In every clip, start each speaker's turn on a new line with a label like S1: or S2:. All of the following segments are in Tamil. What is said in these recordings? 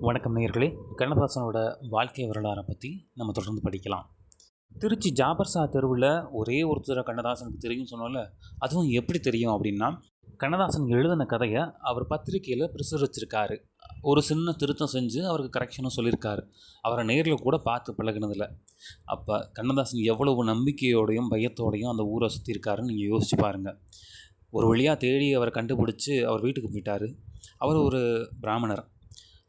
S1: வணக்கம் நேயர்களே. கண்ணதாசனோட வாழ்க்கை வரலாறை பற்றி நம்ம தொடர்ந்து படிக்கலாம். திருச்சி ஜாபர்சா தெருவில் ஒரே ஒருத்தரை கண்ணதாசனுக்கு தெரியும் சொன்னோம்ல அதுவும் எப்படி தெரியும் அப்படின்னா கண்ணதாசன் எழுதின கதையை அவர் பத்திரிக்கையில் பிரசுரிச்சிருக்காரு ஒரு சின்ன திருத்தம் செஞ்சு அவருக்கு கரெக்ஷனும் சொல்லியிருக்காரு. அவரை நேரில் கூட பார்த்து பழகினதில்ல. அப்போ கண்ணதாசன் எவ்வளவு நம்பிக்கையோடையும் பயத்தோடையும் அந்த ஊரை சுற்றிருக்காருன்னு நீங்கள் யோசிச்சு பாருங்கள் ஒரு வழியாக தேடி அவரை கண்டுபிடிச்சி அவர் வீட்டுக்கு போயிட்டார். அவர் ஒரு பிராமணர்.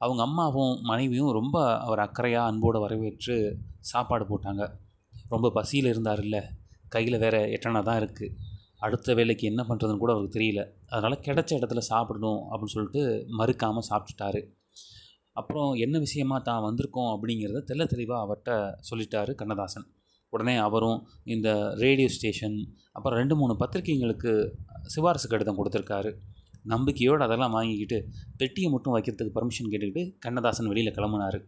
S1: அவங்க அம்மாவும் மனைவியும் ரொம்ப அவர் அக்கறையாக அன்போடு வரவேற்று சாப்பாடு போட்டாங்க. ரொம்ப பசியில் இருந்தார்ல கையில் வேறு எட்டனா தான் இருக்குது அடுத்த வேலைக்கு என்ன பண்ணுறதுன்னு கூட அவருக்கு தெரியல. அதனால் கிடைச்ச இடத்துல சாப்பிடணும் அப்படின்னு சொல்லிட்டு மறுக்காமல் சாப்பிட்டுட்டாரு. அப்புறம் என்ன விஷயமா தான் வந்திருக்கோம் அப்படிங்கிறத தெள்ள தெளிவாக அவர்கிட்ட சொல்லிட்டாரு கண்ணதாசன். உடனே அவரும் இந்த ரேடியோ ஸ்டேஷன் அப்புறம் ரெண்டு மூணு பத்திரிகைங்களுக்கு சிபாரிசு கடிதம் கொடுத்துருக்காரு. நம்பிக்கையோடு அதெல்லாம் வாங்கிக்கிட்டு பெட்டியை மட்டும் வைக்கிறதுக்கு பர்மிஷன் கேட்டுக்கிட்டு கண்ணதாசன் வெளியில் கிளம்புனார்.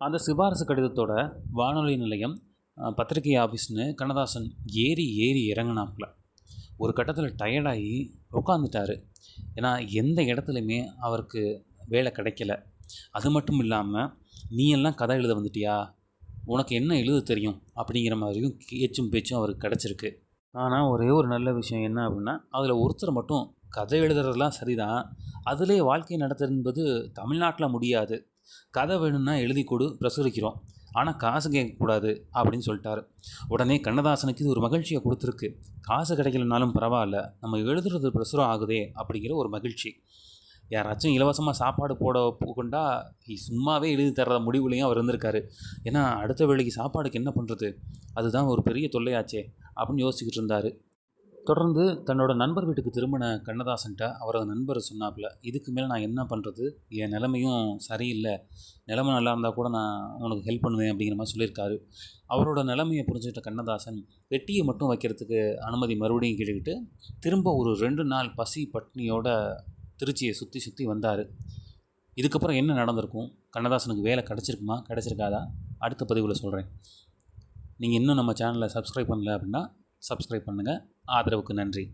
S1: அந்த சிபாரிசு கடிதத்தோட வானொலி நிலையம் பத்திரிகை ஆஃபீஸ்னு கண்ணதாசன் ஏறி ஏறி இறங்கினாப்புல. ஒரு கட்டத்தில் டயர்டாகி உட்காந்துட்டாரு ஏன்னா எந்த இடத்துலையுமே அவருக்கு வேலை கிடைக்கல. அது மட்டும் இல்லாமல் நீ எல்லாம் கதை எழுத வந்துட்டியா? உனக்கு என்ன எழுத தெரியும்? அப்படிங்கிற மாதிரியும் ஏச்சும் பேச்சும் அவருக்கு கிடச்சிருக்கு. ஆனால் ஒரே ஒரு நல்ல விஷயம் என்ன அப்படின்னா அதில் ஒருத்தர் மட்டும் கதை எழுதுறதெல்லாம் சரிதான். அதிலே வாழ்க்கை நடத்துறது என்பது தமிழ்நாட்டில் முடியாது. கதை வேணும்னா எழுதி கொடு பிரசுரிக்கிறோம். ஆனால் காசு கேட்கக்கூடாது அப்படின்னு சொல்லிட்டாரு. உடனே கண்ணதாசனுக்கு இது ஒரு மகிழ்ச்சியை கொடுத்துருக்கு. காசு கிடைக்கலனாலும் பரவாயில்ல நம்ம எழுதுறது பிரசுரம் ஆகுதே அப்படிங்கிற ஒரு மகிழ்ச்சி. யாராச்சும் இலவசமாக சாப்பாடு போட போகண்டா சும்மாவே எழுதி தர்ற முடிவுலையும் அவர் இருந்திருக்காரு. ஏன்னா அடுத்த வேலைக்கு சாப்பாடுக்கு என்ன பண்ணுறது அதுதான் ஒரு பெரிய தொல்லையாச்சே அப்படின்னு யோசிச்சுக்கிட்டு இருந்தார். தொடர்ந்து தன்னோட நண்பர் வீட்டுக்கு திரும்பின கண்ணதாசன்ட்ட அவரது நண்பர் சொன்னாப்புல இதுக்கு மேலே நான் என்ன பண்ணுறது என் நிலைமையும் சரியில்லை. நிலைமை நல்லா இருந்தால் கூட நான் உனக்கு ஹெல்ப் பண்ணுவேன் அப்படிங்கிற மாதிரி சொல்லியிருக்காரு. அவரோட நிலைமையை புரிஞ்சுக்கிட்ட கண்ணதாசன் வெட்டியை மட்டும் வைக்கிறதுக்கு அனுமதி மறுபடியும் கேட்டுக்கிட்டு திரும்ப ஒரு ரெண்டு நாள் பசி பட்னியோட திருச்சியை சுற்றி சுற்றி வந்தார். இதுக்கப்புறம் என்ன நடந்திருக்கும்? கண்ணதாசனுக்கு வேலை கிடச்சிருக்குமா? கிடச்சிருக்காதா? அடுத்த பதிவில் சொல்கிறேன் நீங்கள் இன்னும் நம்ம சேனலை சப்ஸ்கிரைப் பண்ணல அப்படின்னா சப்ஸ்கிரைப் பண்ணுங்கள் ஆதரவுக்கு நன்றி.